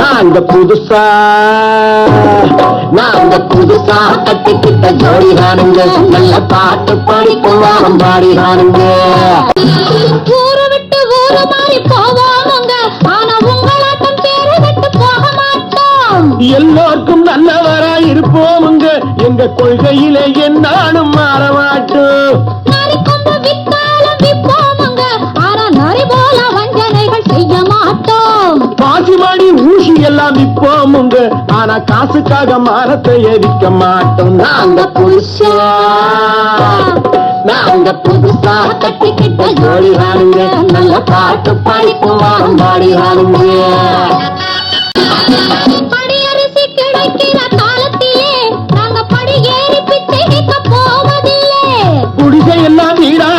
நாங்க புதுசா நாங்க புதுசா கட்டிக்கிட்ட ஜோடி தானுங்க நல்ல பாட்டு படிக்கும் வாரம் பாடி தானுங்க ஊரு விட்டு ஊரு மாறி போவோமுங்க ஆனா உங்களாட்டம் பேரு விட்டு போக மாட்டோம். எல்லோருக்கும் நல்லவரா இருப்போமுங்க. எங்க கொள்கையிலே என்னாலும் மாற மாட்டோம். வித்தாலும் ஊசி எல்லாம் விற்போமுங்க ஆனா காசுக்காக மரத்தை எரிக்க மாட்டோம். நாங்க புதுசா. நாங்க புதுசா. கட்டிக்கிட்ட ஜோடி வாருங்க நல்ல பாட்டு படிக்கும் வாரம் பாடி வாருங்க படியரிசி கிடைக்கிற காலத்திலே நாங்க படி ஏறி பிச்சை கேட்க போவதில்லை. குடிசை எல்லாம் வீடா